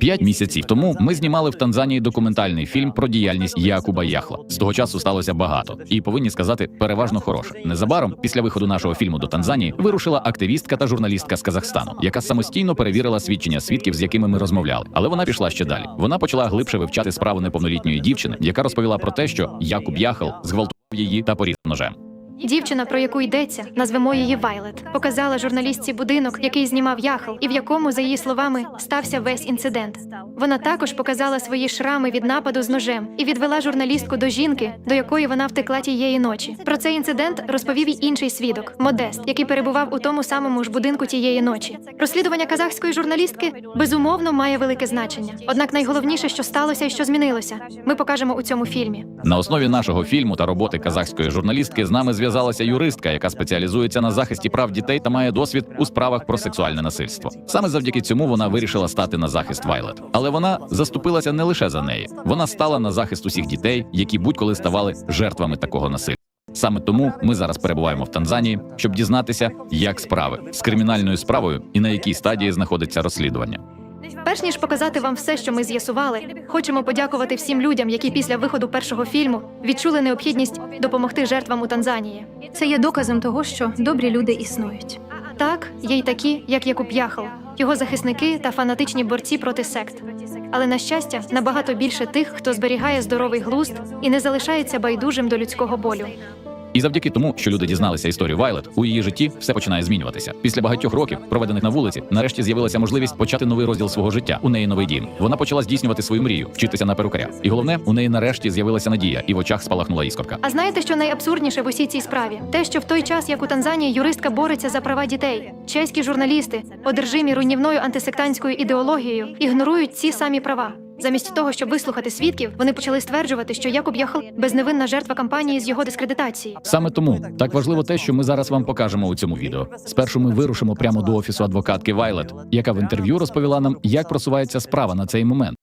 П'ять місяців тому ми знімали в Танзанії документальний фільм про діяльність Якуба Яхла. З того часу сталося багато, і повинні сказати, переважно хороше. Незабаром, після виходу нашого фільму до Танзанії, вирушила активістка та журналістка з Казахстану, яка самостійно перевірила свідчення свідків, з якими ми розмовляли. Але вона пішла ще далі. Вона почала глибше вивчати справу неповнолітньої дівчини, яка розповіла про те, що Якуб Яхл зґвалтував її та порізав ножем. Дівчина, про яку йдеться, назвемо її Вайлет, показала журналістці будинок, який знімав Яхл, і в якому, за її словами, стався весь інцидент. Вона також показала свої шрами від нападу з ножем і відвела журналістку до жінки, до якої вона втекла тієї ночі. Про цей інцидент розповів й інший свідок Модест, який перебував у тому самому ж будинку тієї ночі. Розслідування казахської журналістки безумовно має велике значення. Однак найголовніше, що сталося і що змінилося, ми покажемо у цьому фільмі. На основі нашого фільму та роботи казахської журналістки з нами зв'язалася юристка, яка спеціалізується на захисті прав дітей та має досвід у справах про сексуальне насильство. Саме завдяки цьому вона вирішила стати на захист Вайлет. Але вона заступилася не лише за неї, вона стала на захист усіх дітей, які будь-коли ставали жертвами такого насильства. Саме тому ми зараз перебуваємо в Танзанії, щоб дізнатися, як справи з кримінальною справою і на якій стадії знаходиться розслідування. Перш ніж показати вам все, що ми з'ясували, хочемо подякувати всім людям, які після виходу першого фільму відчули необхідність допомогти жертвам у Танзанії. Це є доказом того, що добрі люди існують. Так, є й такі, як Якуб Яхл, його захисники та фанатичні борці проти сект. Але на щастя, набагато більше тих, хто зберігає здоровий глузд і не залишається байдужим до людського болю. І завдяки тому, що люди дізналися історію Вайлет, у її житті все починає змінюватися. Після багатьох років, проведених на вулиці, нарешті з'явилася можливість почати новий розділ свого життя. У неї новий дім. Вона почала здійснювати свою мрію, вчитися на перукаря. І головне, у неї нарешті з'явилася надія, і в очах спалахнула іскорка. А знаєте, що найабсурдніше в усій цій справі? Те, що в той час, як у Танзанії, юристка бореться за права дітей, чеські журналісти, одержимі руйнівною антисектантською ідеологією, ігнорують ці самі права. Замість того, щоб вислухати свідків, вони почали стверджувати, що Якуб Яхал безневинна жертва кампанії з його дискредитації. Саме тому так важливо те, що ми зараз вам покажемо у цьому відео. Спершу ми вирушимо прямо до офісу адвокатки Вайлет, яка в інтерв'ю розповіла нам, як просувається справа на цей момент.